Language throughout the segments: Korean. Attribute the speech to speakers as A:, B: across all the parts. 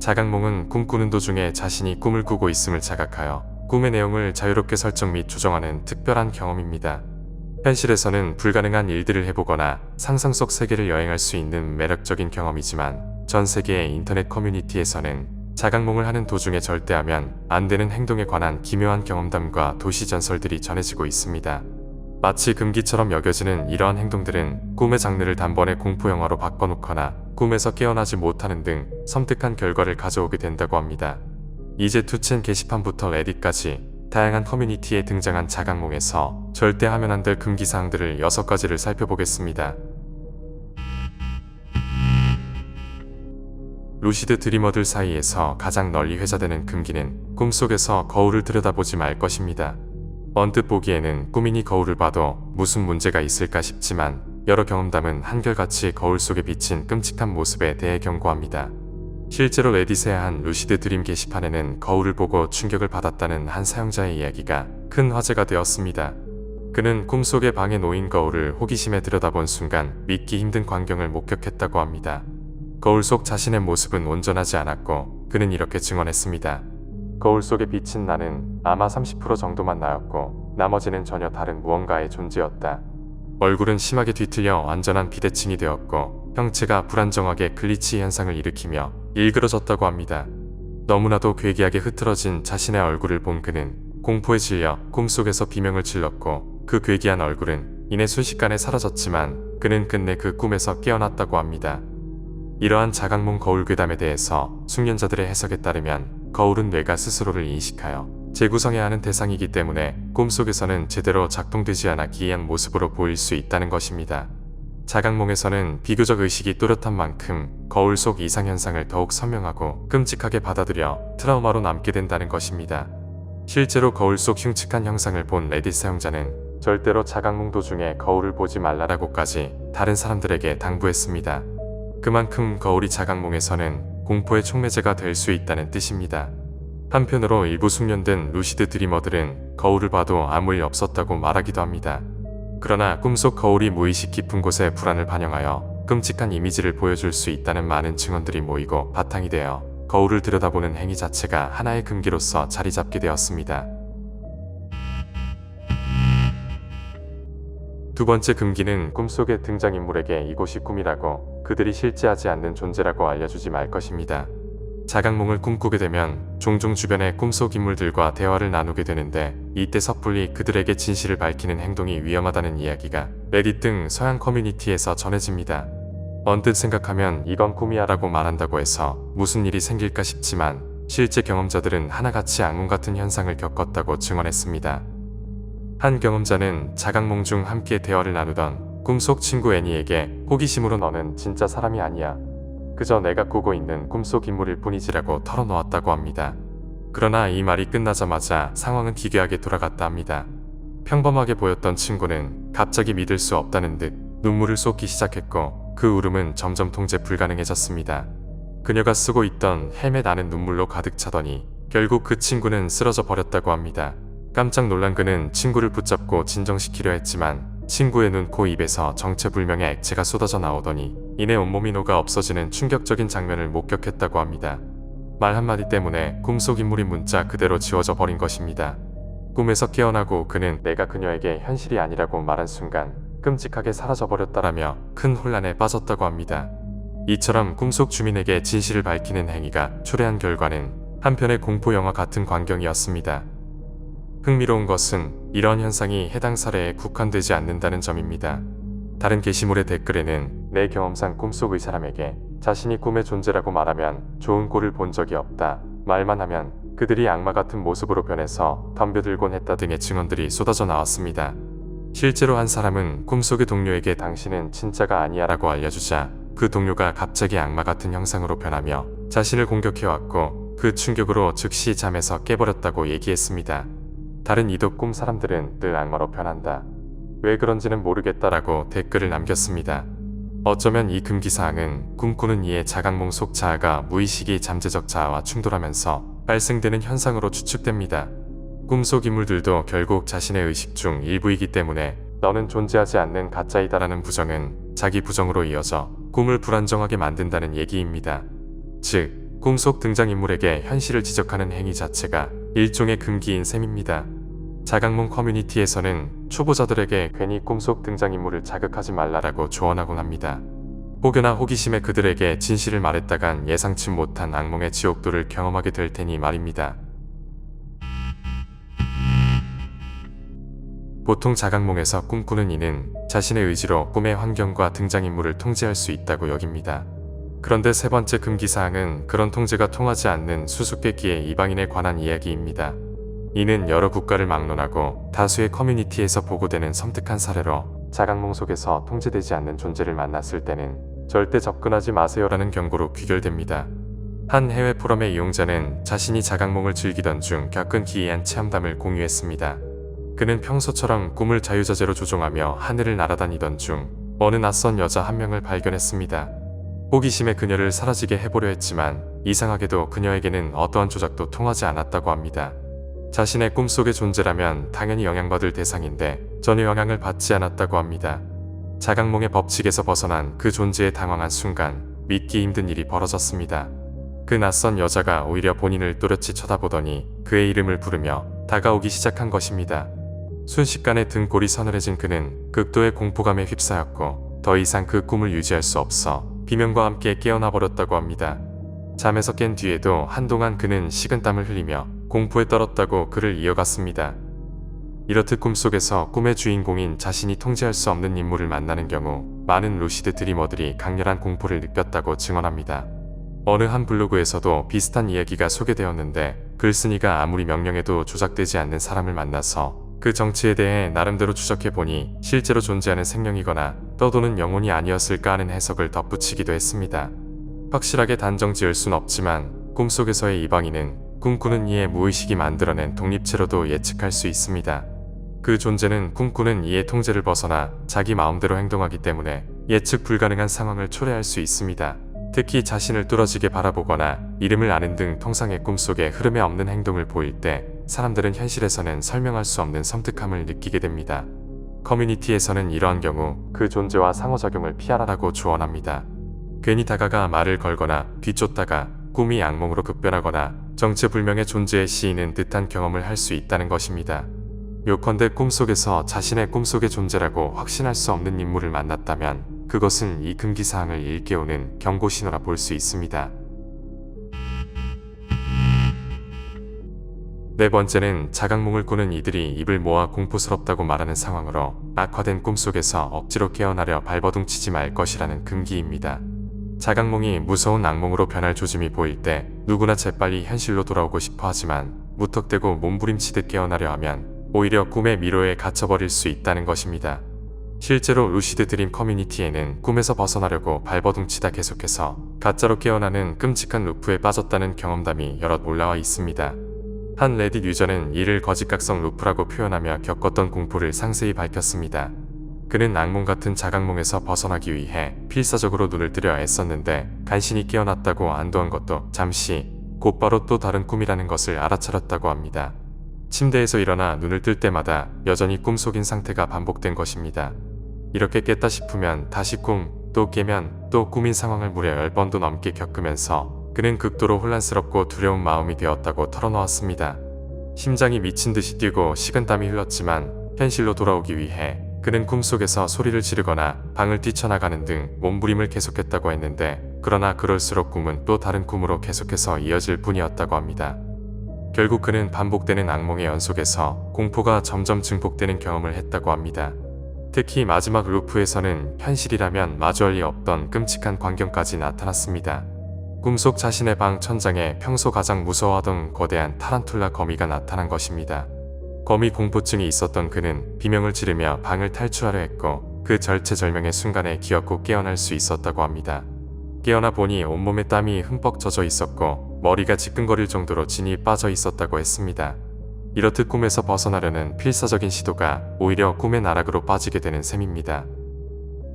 A: 자각몽은 꿈꾸는 도중에 자신이 꿈을 꾸고 있음을 자각하여 꿈의 내용을 자유롭게 설정 및 조정하는 특별한 경험입니다. 현실에서는 불가능한 일들을 해보거나 상상 속 세계를 여행할 수 있는 매력적인 경험이지만 전 세계의 인터넷 커뮤니티에서는 자각몽을 하는 도중에 절대 하면 안 되는 행동에 관한 기묘한 경험담과 도시 전설들이 전해지고 있습니다. 마치 금기처럼 여겨지는 이러한 행동들은 꿈의 장르를 단번에 공포 영화로 바꿔놓거나 꿈에서 깨어나지 못하는 등 섬뜩한 결과를 가져오게 된다고 합니다. 이제 투첸 게시판부터 레딧까지 다양한 커뮤니티에 등장한 자각몽에서 절대 하면 안 될 금기사항들을 6가지를 살펴보겠습니다. 루시드 드리머들 사이에서 가장 널리 회자되는 금기는 꿈속에서 거울을 들여다보지 말 것입니다. 언뜻 보기에는 꿈이니 거울을 봐도 무슨 문제가 있을까 싶지만 여러 경험담은 한결같이 거울 속에 비친 끔찍한 모습에 대해 경고합니다. 실제로 레딧의 한 루시드 드림 게시판에는 거울을 보고 충격을 받았다는 한 사용자의 이야기가 큰 화제가 되었습니다. 그는 꿈속의 방에 놓인 거울을 호기심에 들여다본 순간 믿기 힘든 광경을 목격했다고 합니다. 거울 속 자신의 모습은 온전하지 않았고 그는 이렇게 증언했습니다. 거울 속에 비친 나는 아마 30% 정도만 나였고 나머지는 전혀 다른 무언가의 존재였다. 얼굴은 심하게 뒤틀려 완전한 비대칭이 되었고 형체가 불안정하게 글리치 현상을 일으키며 일그러졌다고 합니다. 너무나도 괴기하게 흐트러진 자신의 얼굴을 본 그는 공포에 질려 꿈속에서 비명을 질렀고 그 괴기한 얼굴은 이내 순식간에 사라졌지만 그는 끝내 그 꿈에서 깨어났다고 합니다. 이러한 자각몽 거울 괴담에 대해서 숙련자들의 해석에 따르면 거울은 뇌가 스스로를 인식하여 재구성해야 하는 대상이기 때문에 꿈속에서는 제대로 작동되지 않아 기이한 모습으로 보일 수 있다는 것입니다. 자각몽에서는 비교적 의식이 또렷한 만큼 거울 속 이상현상을 더욱 선명하고 끔찍하게 받아들여 트라우마로 남게 된다는 것입니다. 실제로 거울 속 흉측한 형상을 본 레딧 사용자는 절대로 자각몽 도중에 거울을 보지 말라라고까지 다른 사람들에게 당부했습니다. 그만큼 거울이 자각몽에서는 공포의 촉매제가 될 수 있다는 뜻입니다. 한편으로 일부 숙련된 루시드 드리머들은 거울을 봐도 아무 일 없었다고 말하기도 합니다. 그러나 꿈속 거울이 무의식 깊은 곳에 불안을 반영하여 끔찍한 이미지를 보여줄 수 있다는 많은 증언들이 모이고 바탕이 되어 거울을 들여다보는 행위 자체가 하나의 금기로서 자리 잡게 되었습니다. 두 번째 금기는 꿈속의 등장인물에게 이곳이 꿈이라고 그들이 실제하지 않는 존재라고 알려주지 말 것입니다. 자각몽을 꿈꾸게 되면 종종 주변의 꿈속 인물들과 대화를 나누게 되는데 이때 섣불리 그들에게 진실을 밝히는 행동이 위험하다는 이야기가 레딧 등 서양 커뮤니티에서 전해집니다. 언뜻 생각하면 이건 꿈이야 라고 말한다고 해서 무슨 일이 생길까 싶지만 실제 경험자들은 하나같이 악몽 같은 현상을 겪었다고 증언했습니다. 한 경험자는 자각몽 중 함께 대화를 나누던 꿈속 친구 애니에게 호기심으로 너는 진짜 사람이 아니야. 그저 내가 꾸고 있는 꿈속 인물일 뿐이지라고 털어놓았다고 합니다. 그러나 이 말이 끝나자마자 상황은 기괴하게 돌아갔다 합니다. 평범하게 보였던 친구는 갑자기 믿을 수 없다는 듯 눈물을 쏟기 시작했고 그 울음은 점점 통제 불가능해졌습니다. 그녀가 쓰고 있던 헬멧 안은 눈물로 가득 차더니 결국 그 친구는 쓰러져 버렸다고 합니다. 깜짝 놀란 그는 친구를 붙잡고 진정시키려 했지만 친구의 눈, 코, 입에서 정체불명의 액체가 쏟아져 나오더니 이내 온몸이 녹아 없어지는 충격적인 장면을 목격했다고 합니다. 말 한마디 때문에 꿈속 인물인 문자 그대로 지워져 버린 것입니다. 꿈에서 깨어나고 그는 내가 그녀에게 현실이 아니라고 말한 순간 끔찍하게 사라져버렸다라며 큰 혼란에 빠졌다고 합니다. 이처럼 꿈속 주민에게 진실을 밝히는 행위가 초래한 결과는 한편의 공포 영화 같은 광경이었습니다. 흥미로운 것은 이런 현상이 해당 사례에 국한되지 않는다는 점입니다. 다른 게시물의 댓글에는 내 경험상 꿈속 의 사람에게 자신이 꿈의 존재라고 말하면 좋은 꼴을 본 적이 없다. 말만 하면 그들이 악마 같은 모습으로 변해서 덤벼들곤 했다 등의 증언들이 쏟아져 나왔습니다. 실제로 한 사람은 꿈속의 동료에게 당신은 진짜가 아니야 라고 알려주자 그 동료가 갑자기 악마 같은 형상으로 변하며 자신을 공격해왔고 그 충격으로 즉시 잠에서 깨버렸다고 얘기했습니다. 다른 이도 꿈 사람들은 늘 악마로 변한다. 왜 그런지는 모르겠다라고 댓글을 남겼습니다. 어쩌면 이 금기사항은 꿈꾸는 이의 자각몽 속 자아가 무의식이 잠재적 자아와 충돌하면서 발생되는 현상으로 추측됩니다. 꿈속 인물들도 결국 자신의 의식 중 일부이기 때문에 너는 존재하지 않는 가짜이다라는 부정은 자기 부정으로 이어져 꿈을 불안정하게 만든다는 얘기입니다. 즉, 꿈속 등장인물에게 현실을 지적하는 행위 자체가 일종의 금기인 셈입니다. 자각몽 커뮤니티에서는 초보자들에게 괜히 꿈속 등장인물을 자극하지 말라라고 조언하곤 합니다. 혹여나 호기심에 그들에게 진실을 말했다간 예상치 못한 악몽의 지옥도를 경험하게 될 테니 말입니다. 보통 자각몽에서 꿈꾸는 이는 자신의 의지로 꿈의 환경과 등장인물을 통제할 수 있다고 여깁니다. 그런데 세 번째 금기사항은 그런 통제가 통하지 않는 수수께끼의 이방인에 관한 이야기입니다. 이는 여러 국가를 막론하고 다수의 커뮤니티에서 보고되는 섬뜩한 사례로 자각몽 속에서 통제되지 않는 존재를 만났을 때는 절대 접근하지 마세요라는 경고로 귀결됩니다. 한 해외 포럼의 이용자는 자신이 자각몽을 즐기던 중 겪은 기이한 체험담을 공유했습니다. 그는 평소처럼 꿈을 자유자재로 조종하며 하늘을 날아다니던 중 어느 낯선 여자 한 명을 발견했습니다. 호기심에 그녀를 사라지게 해보려 했지만 이상하게도 그녀에게는 어떠한 조작도 통하지 않았다고 합니다. 자신의 꿈속의 존재라면 당연히 영향받을 대상인데 전혀 영향을 받지 않았다고 합니다. 자각몽의 법칙에서 벗어난 그 존재에 당황한 순간 믿기 힘든 일이 벌어졌습니다. 그 낯선 여자가 오히려 본인을 또렷이 쳐다보더니 그의 이름을 부르며 다가오기 시작한 것입니다. 순식간에 등골이 서늘해진 그는 극도의 공포감에 휩싸였고 더 이상 그 꿈을 유지할 수 없어 비명과 함께 깨어나 버렸다고 합니다. 잠에서 깬 뒤에도 한동안 그는 식은땀을 흘리며 공포에 떨었다고 글을 이어갔습니다. 이렇듯 꿈속에서 꿈의 주인공인 자신이 통제할 수 없는 인물을 만나는 경우 많은 루시드 드리머들이 강렬한 공포를 느꼈다고 증언합니다. 어느 한 블로그에서도 비슷한 이야기가 소개되었는데 글쓴이가 아무리 명령해도 조작되지 않는 사람을 만나서 그 정치에 대해 나름대로 추적해보니 실제로 존재하는 생명이거나 떠도는 영혼이 아니었을까 하는 해석을 덧붙이기도 했습니다. 확실하게 단정 지을 순 없지만 꿈속에서의 이방인은 꿈꾸는 이의 무의식이 만들어낸 독립체로도 예측할 수 있습니다. 그 존재는 꿈꾸는 이의 통제를 벗어나 자기 마음대로 행동하기 때문에 예측 불가능한 상황을 초래할 수 있습니다. 특히 자신을 뚫어지게 바라보거나 이름을 아는 등 통상의 꿈속에 흐름에 없는 행동을 보일 때 사람들은 현실에서는 설명할 수 없는 섬뜩함을 느끼게 됩니다. 커뮤니티에서는 이러한 경우 그 존재와 상호작용을 피하라고 조언합니다. 괜히 다가가 말을 걸거나 뒤쫓다가 꿈이 악몽으로 급변하거나 정체불명의 존재의 시인은 듯한 경험을 할 수 있다는 것입니다. 요컨대 꿈속에서 자신의 꿈속의 존재라고 확신할 수 없는 인물을 만났다면 그것은 이 금기사항을 일깨우는 경고신호라 볼 수 있습니다. 네 번째는 자각몽을 꾸는 이들이 입을 모아 공포스럽다고 말하는 상황으로 악화된 꿈속에서 억지로 깨어나려 발버둥 치지 말 것이라는 금기입니다. 자각몽이 무서운 악몽으로 변할 조짐이 보일 때 누구나 재빨리 현실로 돌아오고 싶어 하지만 무턱대고 몸부림치듯 깨어나려 하면 오히려 꿈의 미로에 갇혀버릴 수 있다는 것입니다. 실제로 루시드 드림 커뮤니티에는 꿈에서 벗어나려고 발버둥 치다 계속해서 가짜로 깨어나는 끔찍한 루프에 빠졌다는 경험담이 여럿 올라와 있습니다. 한 레딧 유저는 이를 거짓각성 루프라고 표현하며 겪었던 공포를 상세히 밝혔습니다. 그는 악몽 같은 자각몽에서 벗어나기 위해 필사적으로 눈을 뜨려 애썼는데 간신히 깨어났다고 안도한 것도 잠시 곧바로 또 다른 꿈이라는 것을 알아차렸다고 합니다. 침대에서 일어나 눈을 뜰 때마다 여전히 꿈속인 상태가 반복된 것입니다. 이렇게 깼다 싶으면 다시 꿈, 또 깨면 또 꿈인 상황을 무려 10번도 넘게 겪으면서 그는 극도로 혼란스럽고 두려운 마음이 되었다고 털어놓았습니다. 심장이 미친 듯이 뛰고 식은땀이 흘렀지만 현실로 돌아오기 위해 그는 꿈속에서 소리를 지르거나 방을 뛰쳐나가는 등 몸부림을 계속했다고 했는데 그러나 그럴수록 꿈은 또 다른 꿈으로 계속해서 이어질 뿐이었다고 합니다. 결국 그는 반복되는 악몽의 연속에서 공포가 점점 증폭되는 경험을 했다고 합니다. 특히 마지막 루프에서는 현실이라면 마주할 리 없던 끔찍한 광경까지 나타났습니다. 꿈속 자신의 방 천장에 평소 가장 무서워하던 거대한 타란툴라 거미가 나타난 것입니다. 거미 공포증이 있었던 그는 비명을 지르며 방을 탈출하려 했고 그 절체절명의 순간에 기어코 깨어날 수 있었다고 합니다. 깨어나 보니 온몸에 땀이 흠뻑 젖어 있었고 머리가 지끈거릴 정도로 진이 빠져 있었다고 했습니다. 이렇듯 꿈에서 벗어나려는 필사적인 시도가 오히려 꿈의 나락으로 빠지게 되는 셈입니다.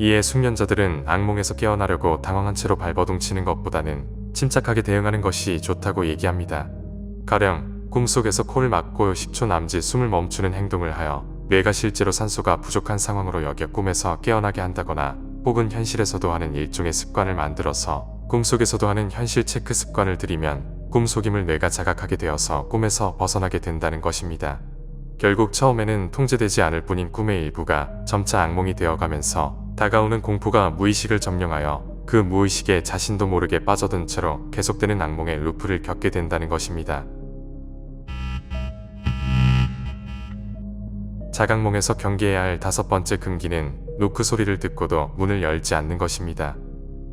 A: 이에 숙련자들은 악몽에서 깨어나려고 당황한 채로 발버둥 치는 것보다는 침착하게 대응하는 것이 좋다고 얘기합니다. 가령 꿈속에서 코를 막고 10초 남짓 숨을 멈추는 행동을 하여 뇌가 실제로 산소가 부족한 상황으로 여겨 꿈에서 깨어나게 한다거나 혹은 현실에서도 하는 일종의 습관을 만들어서 꿈속에서도 하는 현실 체크 습관을 들이면 꿈속임을 뇌가 자각하게 되어서 꿈에서 벗어나게 된다는 것입니다. 결국 처음에는 통제되지 않을 뿐인 꿈의 일부가 점차 악몽이 되어가면서 다가오는 공포가 무의식을 점령하여 그 무의식에 자신도 모르게 빠져든 채로 계속되는 악몽의 루프를 겪게 된다는 것입니다. 자각몽에서 경계해야 할 다섯 번째 금기는 노크 소리를 듣고도 문을 열지 않는 것입니다.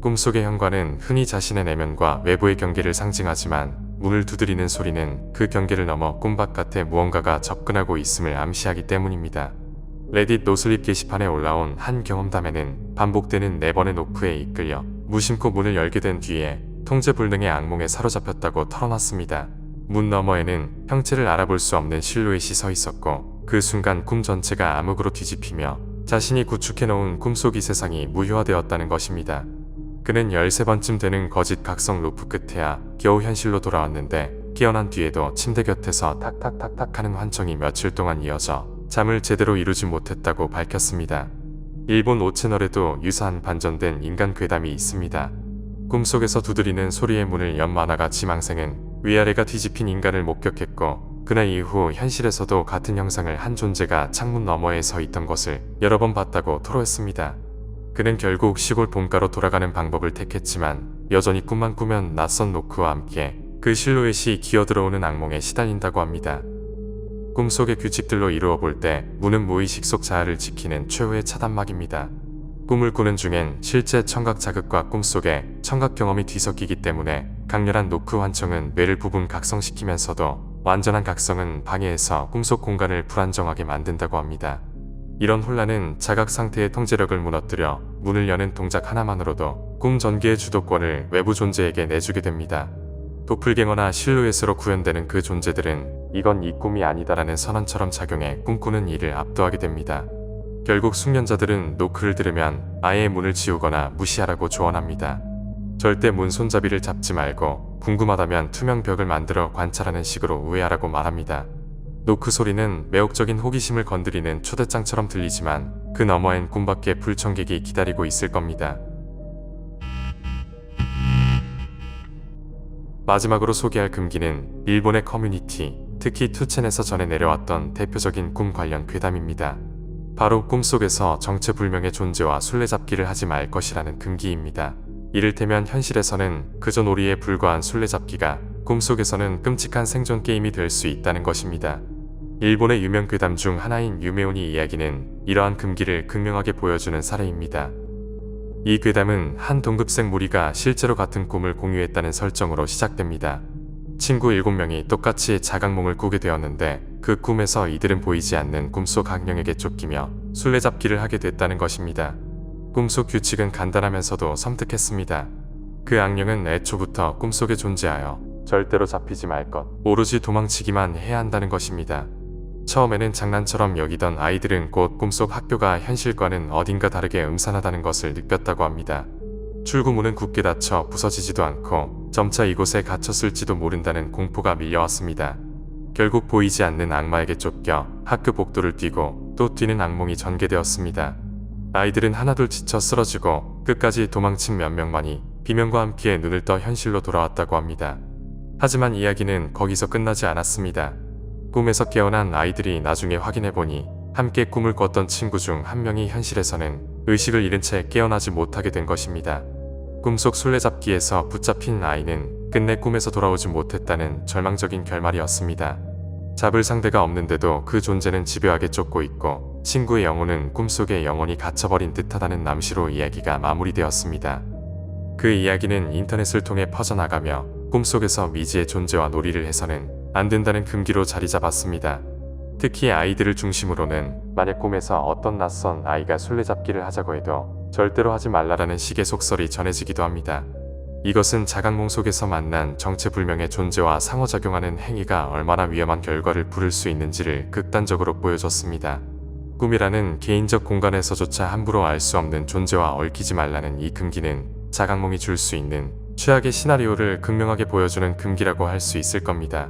A: 꿈속의 현관은 흔히 자신의 내면과 외부의 경계를 상징하지만 문을 두드리는 소리는 그 경계를 넘어 꿈 바깥에 무언가가 접근하고 있음을 암시하기 때문입니다. 레딧 노슬립 게시판에 올라온 한 경험담에는 반복되는 네 번의 노크에 이끌려 무심코 문을 열게 된 뒤에 통제 불능의 악몽에 사로잡혔다고 털어놨습니다. 문 너머에는 형체를 알아볼 수 없는 실루엣이 서 있었고 그 순간 꿈 전체가 암흑으로 뒤집히며 자신이 구축해놓은 꿈속 이 세상이 무효화되었다는 것입니다. 그는 13번쯤 되는 거짓 각성 루프 끝에야 겨우 현실로 돌아왔는데 깨어난 뒤에도 침대 곁에서 탁탁탁탁 하는 환청이 며칠 동안 이어져 잠을 제대로 이루지 못했다고 밝혔습니다. 일본 오채널에도 유사한 반전된 인간 괴담이 있습니다. 꿈속에서 두드리는 소리의 문을 연 만화가 지망생은 위아래가 뒤집힌 인간을 목격했고 그날 이후 현실에서도 같은 형상을 한 존재가 창문 너머에 서 있던 것을 여러 번 봤다고 토로했습니다. 그는 결국 시골 본가로 돌아가는 방법을 택했지만 여전히 꿈만 꾸면 낯선 노크와 함께 그 실루엣이 기어들어오는 악몽에 시달린다고 합니다. 꿈속의 규칙들로 이루어 볼때 문은 무의식 속 자아를 지키는 최후의 차단막입니다. 꿈을 꾸는 중엔 실제 청각 자극과 꿈속의 청각 경험이 뒤섞이기 때문에 강렬한 노크 환청은 뇌를 부분 각성시키면서도 완전한 각성은 방해해서 꿈속 공간을 불안정하게 만든다고 합니다. 이런 혼란은 자각 상태의 통제력을 무너뜨려 문을 여는 동작 하나만으로도 꿈 전개의 주도권을 외부 존재에게 내주게 됩니다. 도플갱어나 실루엣으로 구현되는 그 존재들은 이건 이 꿈이 아니다라는 선언처럼 작용해 꿈꾸는 일을 압도하게 됩니다. 결국 숙련자들은 노크를 들으면 아예 문을 지우거나 무시하라고 조언합니다. 절대 문 손잡이를 잡지 말고 궁금하다면 투명 벽을 만들어 관찰하는 식으로 우회하라고 말합니다. 노크 소리는 매혹적인 호기심을 건드리는 초대장처럼 들리지만 그 너머엔 꿈밖에 불청객이 기다리고 있을 겁니다. 마지막으로 소개할 금기는 일본의 커뮤니티, 특히 투첸에서 전해 내려왔던 대표적인 꿈 관련 괴담입니다. 바로 꿈속에서 정체불명의 존재와 술래잡기를 하지 말 것이라는 금기입니다. 이를테면 현실에서는 그저 놀이에 불과한 술래잡기가 꿈속에서는 끔찍한 생존 게임이 될 수 있다는 것입니다. 일본의 유명 괴담 중 하나인 유메오니 이야기는 이러한 금기를 극명하게 보여주는 사례입니다. 이 괴담은 한 동급생 무리가 실제로 같은 꿈을 공유했다는 설정으로 시작됩니다. 친구 7명이 똑같이 자각몽을 꾸게 되었는데 그 꿈에서 이들은 보이지 않는 꿈속 악령에게 쫓기며 술래잡기를 하게 됐다는 것입니다. 꿈속 규칙은 간단하면서도 섬뜩했습니다. 그 악령은 애초부터 꿈속에 존재하여 절대로 잡히지 말 것, 오로지 도망치기만 해야 한다는 것입니다. 처음에는 장난처럼 여기던 아이들은 곧 꿈속 학교가 현실과는 어딘가 다르게 음산하다는 것을 느꼈다고 합니다. 출구문은 굳게 닫혀 부서지지도 않고 점차 이곳에 갇혔을지도 모른다는 공포가 밀려왔습니다. 결국 보이지 않는 악마에게 쫓겨 학교 복도를 뛰고 또 뛰는 악몽이 전개되었습니다. 아이들은 하나둘 지쳐 쓰러지고 끝까지 도망친 몇 명만이 비명과 함께 눈을 떠 현실로 돌아왔다고 합니다. 하지만 이야기는 거기서 끝나지 않았습니다. 꿈에서 깨어난 아이들이 나중에 확인해보니 함께 꿈을 꿨던 친구 중 한 명이 현실에서는 의식을 잃은 채 깨어나지 못하게 된 것입니다. 꿈속 술래잡기에서 붙잡힌 아이는 끝내 꿈에서 돌아오지 못했다는 절망적인 결말이었습니다. 잡을 상대가 없는데도 그 존재는 집요하게 쫓고 있고 친구의 영혼은 꿈속에 영원히 갇혀버린 듯하다는 남시로 이야기가 마무리되었습니다. 그 이야기는 인터넷을 통해 퍼져나가며 꿈속에서 미지의 존재와 놀이를 해서는 안 된다는 금기로 자리 잡았습니다. 특히 아이들을 중심으로는 만약 꿈에서 어떤 낯선 아이가 술래잡기를 하자고 해도 절대로 하지 말라라는 식의 속설이 전해지기도 합니다. 이것은 자각몽 속에서 만난 정체불명의 존재와 상호작용하는 행위가 얼마나 위험한 결과를 부를 수 있는지를 극단적으로 보여줬습니다. 꿈이라는 개인적 공간에서조차 함부로 알 수 없는 존재와 얽히지 말라는 이 금기는 자각몽이 줄 수 있는 최악의 시나리오를 극명하게 보여주는 금기라고 할 수 있을 겁니다.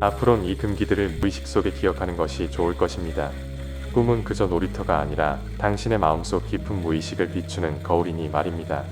A: 앞으론 이 금기들을 무의식 속에 기억하는 것이 좋을 것입니다. 꿈은 그저 놀이터가 아니라 당신의 마음속 깊은 무의식을 비추는 거울이니 말입니다.